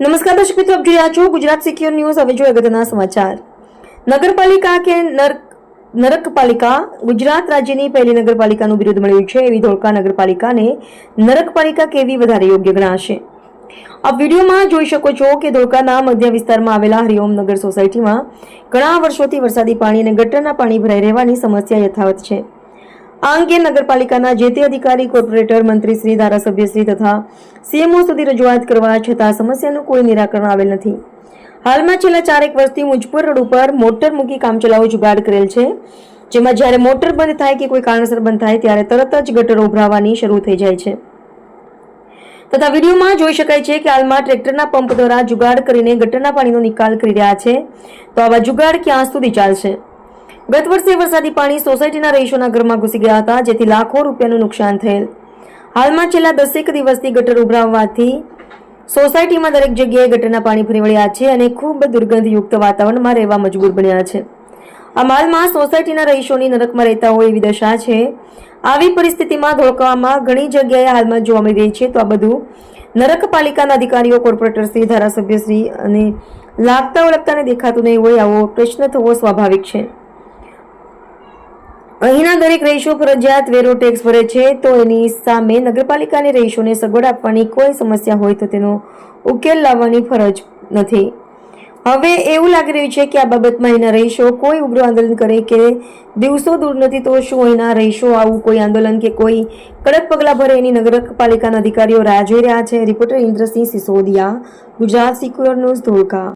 નમસ્કાર દર્શક મિત્રો, આપ જોઈ છો ગુજરાત સિક્યોર ન્યૂઝ હવે જોઈએ અગત્યના સમાચાર. નગરપાલિકા કે નરક નરકપાલિકા ગુજરાત રાજ્યની પહેલી નગરપાલિકાનું બિરુદ મળ્યું છે એવી ધોળકા નગરપાલિકાને નરકપાલિકા કેવી વધારે યોગ્ય ગણાશે. આ વિડીયોમાં જોઈ શકો છો કે ધોળકાના મધ્ય વિસ્તારમાં આવેલા હરિઓમ નગર સોસાયટીમાં ઘણા વર્ષોથી વરસાદી પાણી અને ગટરના પાણી ભરાઈ રહેવાની સમસ્યા યથાવત છે. આ અંગે નગરપાલિકાના જે તે અધિકારી, કોર્પોરેટર મંત્રીશ્રી ધારાસભ્યશ્રી તથા સીએમઓ સુધી રજૂઆત કરવા છતાં સમસ્યાનું કોઈ નિરાકરણ આવેલ નથી. હાલમાં છેલ્લા ચારેક વર્ષથી મુજપુર રોડ ઉપર મોટર મૂકી કામચલાઉ જુગાડ કરેલ છે. જેમાં જ્યારે મોટર બંધ થાય કે કોઈ કારણસર બંધ થાય ત્યારે તરત જ ગટર ઉભરાવાની શરૂ થઈ જાય છે. તથા વિડીયોમાં જોઈ શકાય છે કે હાલમાં ટ્રેક્ટરના પંપ દ્વારા જુગાડ કરીને ગટરના પાણીનો નિકાલ કરી રહ્યા છે. તો આવા જુગાડ ક્યાં સુધી ચાલશે? ગત વર્ષે વરસાદી પાણી સોસાયટીના રહીશોના ઘરમાં ઘૂસી ગયા હતા, જેથી લાખો રૂપિયાનું નુકસાન થયેલ. હાલમાં છેલ્લા દસેક દિવસથી ગટર ઉભરાવવાથી સોસાયટીમાં દરેક જગ્યાએ ગટરના પાણી ફરી વળ્યા છે અને ખૂબ દુર્ગંધયુક્ત વાતાવરણમાં રહેવા મજબૂર બન્યા છે. આ હાલમાં સોસાયટીના રહીશોની નરકમાં રહેતા હોય એવી દશા છે. આવી પરિસ્થિતિમાં ધોળકામાં ઘણી જગ્યાએ હાલમાં જોવા મળી રહી છે. તો આ બધું નરકપાલિકાના અધિકારીઓ કોર્પોરેટરશ્રી ધારાસભ્યશ્રી અને લાગતા ઓળખતાને દેખાતું નહીં હોય આવો પ્રશ્ન થવો સ્વાભાવિક છે. અહીંના દરેક રહીશો ફરજિયાત વેરો ટેક્સ ભરે છે, તો એની સામે નગરપાલિકાની રહીશોને સગવડ આપવાની કોઈ સમસ્યા હોય તો તેનો ઉકેલ લાવવાની ફરજ નથી. હવે એવું લાગી રહ્યું છે કે આ બાબતમાં અહીંના રહીશો કોઈ ઉગ્ર આંદોલન કરે કે દિવસો દૂર નથી, તો શું અહીંના રહીશો આવું કોઈ આંદોલન કે કોઈ કડક પગલાં ભરે એની નગરપાલિકાના અધિકારીઓ રાહ જોઈ રહ્યા છે? Reporter Indrasinh Sisodiya, Gujarat secure news Dholka.